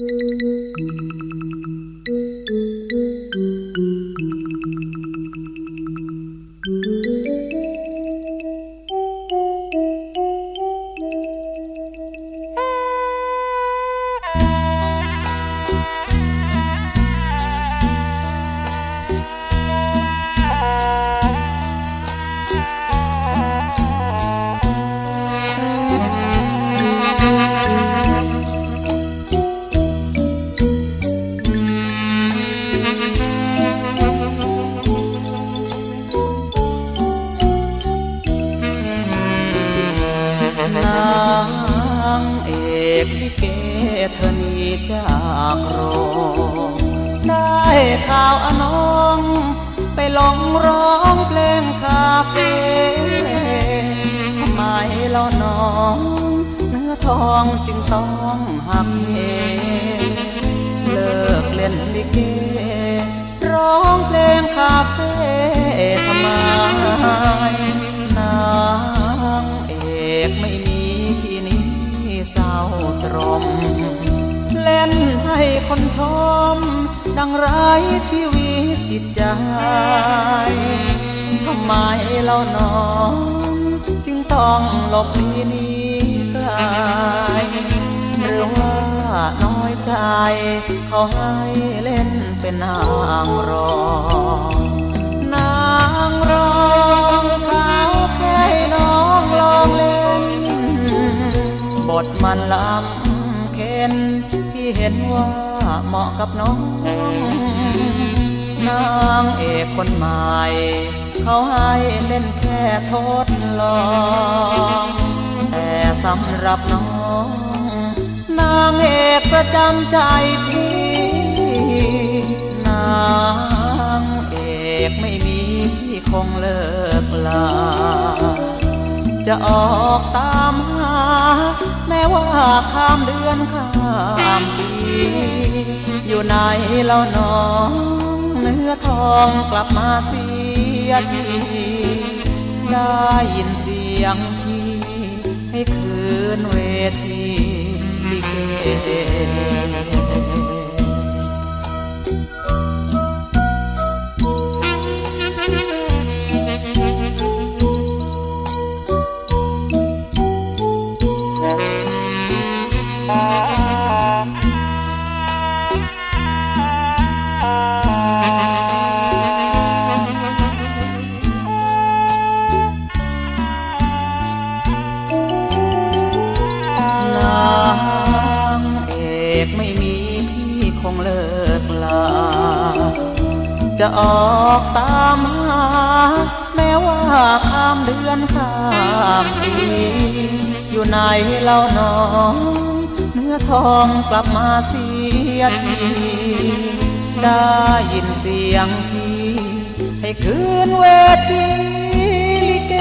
うん。 ล่าน้องเนื้อทองจึงต้องหักเหเลิกเล่นลิเก ร้องเพลงคาเฟ่ทำไมนางเอกไม่มีที่นี้เศร้าตรม เล่นให้คนชม ดังไรชีวิตจิตใจทำไมเล่าน้อง ต้องหลบหนีหนี้ไกลหรือว่าน้อยใจ เขาให้เล่นเป็นนางรองนางรองเขาแค่น้องลองเล่น บทมันลำเค็นที่เห็นว่าเหมาะกับน้อง นางเอกคนใหม่ เขาให้เล่นแค่ทดลองแต่สำหรับน้อง นางเอกประจำใจพี่นางเอกไม่มีพี่คงเลิกลา จะออกตามหา แม้ว่าข้ามเดือนข้ามปีอยู่ไหนเล่าน้อง เนื้อทองกลับมาสี ยทีได้ยินเสียงพี่ ให้คืนเวทีลิเก จะออกตามหา แม้ว่าข้ามเดือนข้ามปีอยู่ไหนเล่าน้อง เนื้อทองกลับมาเสียทีได้ยินเสียงพี่ให้คืนเวทีลิเก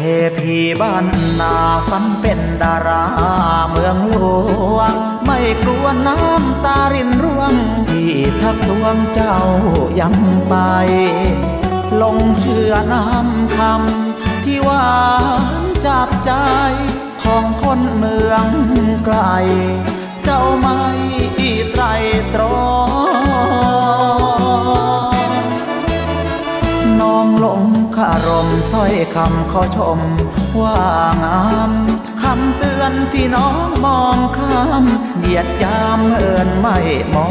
เทพีบ้านนาฝันเป็นดารา เมืองหลวง ไม่กลัวน้ำตารินร่วงที่ทักทวงเจ้ายังไป ลงเชื่อน้ำคำที่หวานจับใจ ของคนเมืองไกล เจ้าไม่ไตรตรอง น้องหลงคารมถ้อยคำขาชม ว่างามคำเตือนที่น้องมองข้ามเหยียดยามเอินไม่มอ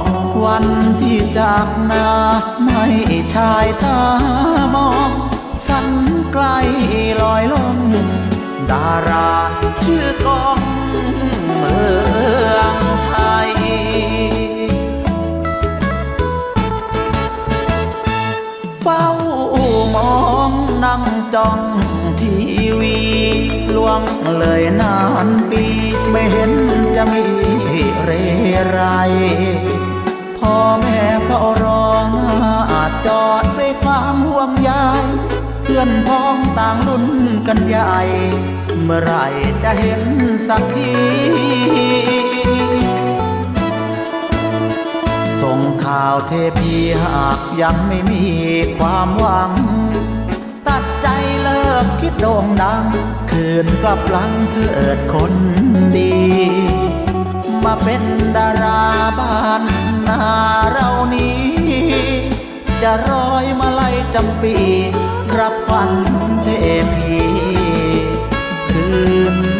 ง วันที่จากนาไม่ชายตามองฝันไกลลอยล่องดดาราชื่อกองเมืองไทย องนั่งจ้องทีวีล่วงเลยนานปีไม่เห็นจะมีเรไร พ่อแม่เฝ้ารออาจจอดด้วยความห่วงใยเพื่อนพ้องต่างรุ่นกันใหญ่ เมื่อไรจะเห็นสักทีส่งข่าวเทพีหากยังไม่มีความหวัง กคิดโด่งดัง คืนกลับหลังเธอเอิดคนดี มาเป็นดาราบ้านนาเรานี้ จะร้อยมาไล่จำปี รับวันเทพีคืน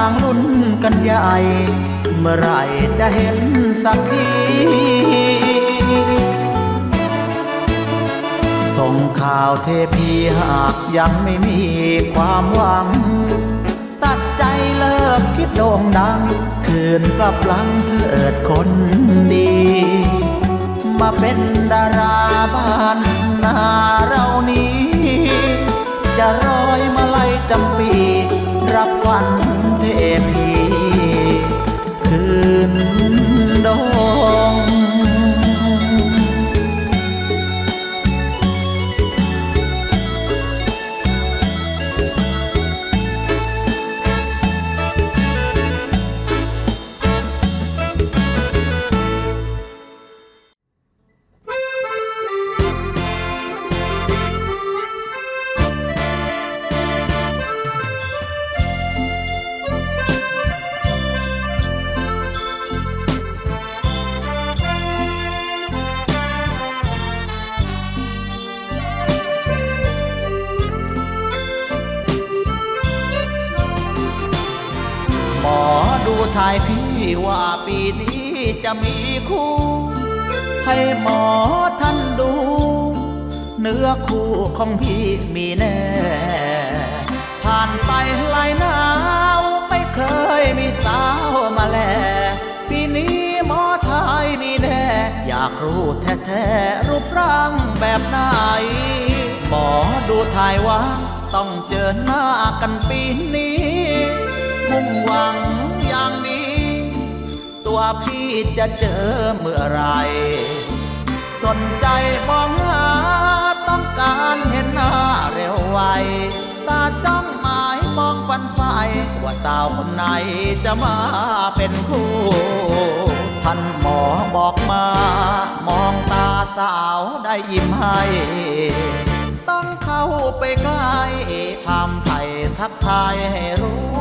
ต่างรุ่นกันใหญ่ เมื่อไรจะเห็นสักทีส่งข่าวเทพีหากยังไม่มีความหวัง ตัดใจเลิกคิดโด่งดัง คืนกลับหลังเถิดคนดี มาเป็นดาราบ้านนาายพี่ว่าปีนี้จะมีคู่ ให้หมอท่านดู เนื้อคู่ของพี่มีแน่ ผ่านไปหลายหนาวไม่เคยมีสาวมาแล ปีนี้หมอทายมีแน่ อยากรู้แท้ๆรูปร่างแบบไหน หมอดูทายว่า ต้องเจอหน้ากันปีนี้ พี่จะเจอเมื่อไร สนใจมองหาต้องการเห็นหน้าเร็วไว ตาจ้องหมายมองฝันไฟว่าสาวคนไหนจะมาเป็นคู่ ท่านหมอบอกมา มองตาสาวได้ยิ้มให้ต้องเข้าไปใกล้ถามไทยทักทายให้รู้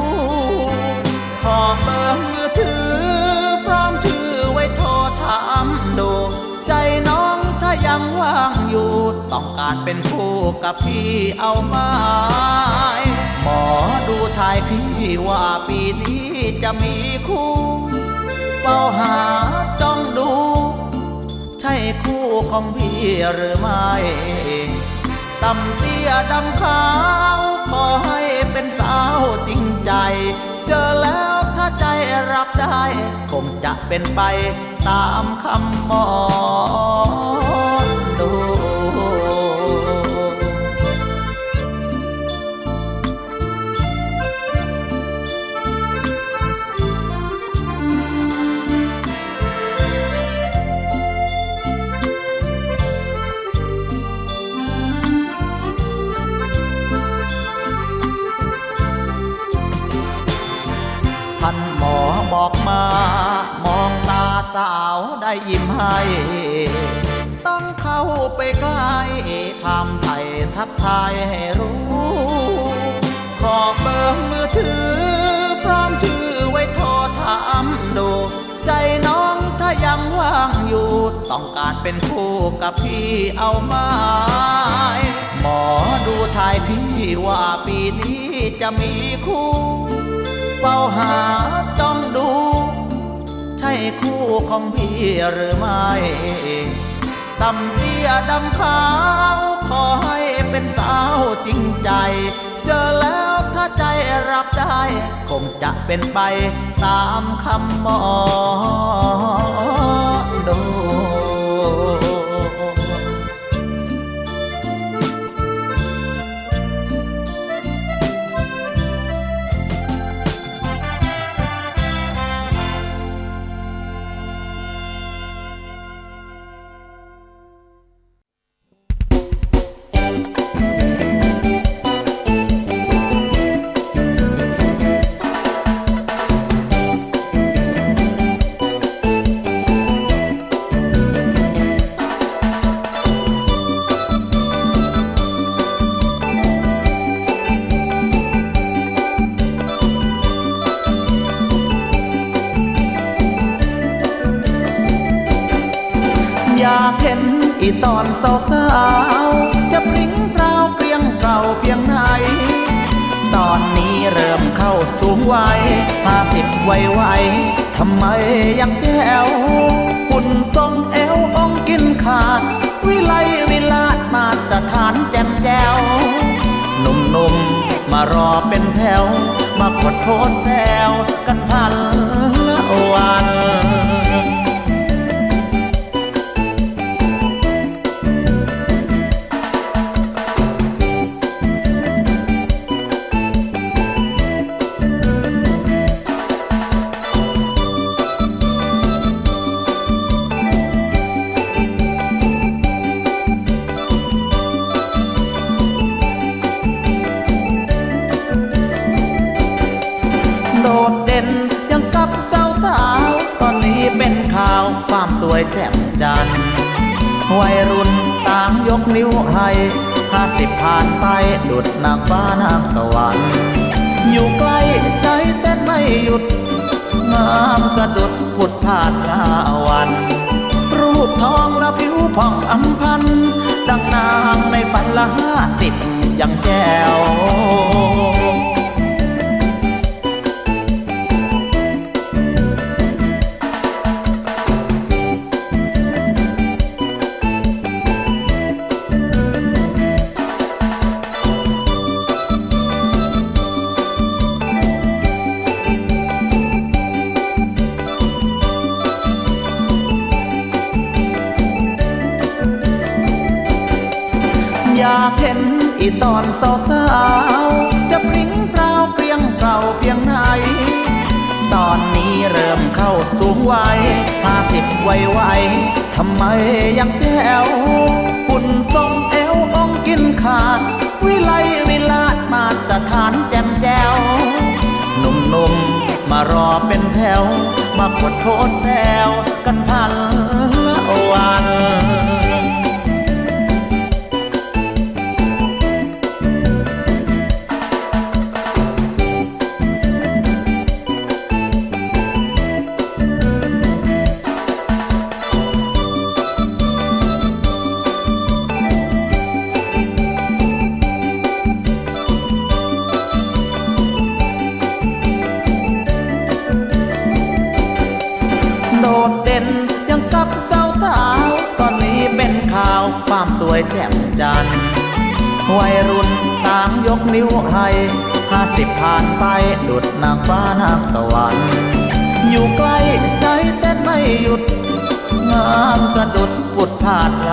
ารเป็นคู่กับพี่เอาไหมหมอดูทายพี่ว่าปีนี้จะมีคู่เฝ้าหาจ้องดู ใช่คู่ของพี่หรือไม่ต่ำเตี้ยดำขาวขอให้เป็นสาวจริงใจ เจอแล้วถ้าใจรับได้ คงจะเป็นไปตามคำหมอ ออกมามองตาสาวได้ยิ้มให้ ต้องเข้าไปใกล้ถามไทยทักทายให้รู้ ขอเบอร์มือถือ พร้อมชื่อไว้โทรถามดู ใจน้องถ้ายังว่างอยู่ ต้องการเป็นคู่กับพี่เอาไหมหมอดูทายพี่ว่าปีนี้จะมีคู่เฝ้าหาจ้องดู ช่คู่ของพี่หรือไม่ตำเตี้ยดำขาว ขอให้เป็นสาวจริงใจ เจอแล้วถ้าใจรับได้ คงจะเป็นไปตามคำหมอดู อีตอนสาวจะพริ้งเปล่าเปรียงเก่าเพียงไหน ตอนนี้เริ่มเข้าสูงวัยห้าสิบไวไวๆทำไมยังแจ๋วหุ่นทรงเอวองกินขาด วิไลวิลาดมาตรฐานแจ่มแจ๋วหนุ่มๆมารอเป็นแถว มากดโพสแถวกันพันละวัน สิบผ่านไปดุดนางฟ้านางสวรรค์อยู่ใกล้ใจเต้นไม่หยุดงามสะดุดผุดผ่านลาวัน รูปทองและผิวผ่องอัมพัน ดังนางในฝันละห้าสิบยังแก้ว ตอนสาวๆจะพริ้งเปล่าเปรียงเปล่าเพียงไหน ตอนนี้เริ่มเข้าสูงวัยห้าสิบไวไวๆทำไมยังแจ๋วหุ่นทรงเอวองกินขาด วิไลวิลาดมาตรฐานแจ่มแจ๋วหนุ่มๆมารอเป็นแถว มากดโพสแถวกันพันละวัน ยแจ่มจันทร์วัยรุ่นต่างยกนิ้วให้ห้าสิบผ่านไปดุดนางฟ้านางสวรรค์อยู่ใกล้ใจเต้นไม่หยุดงามสะดุดปุดผาดล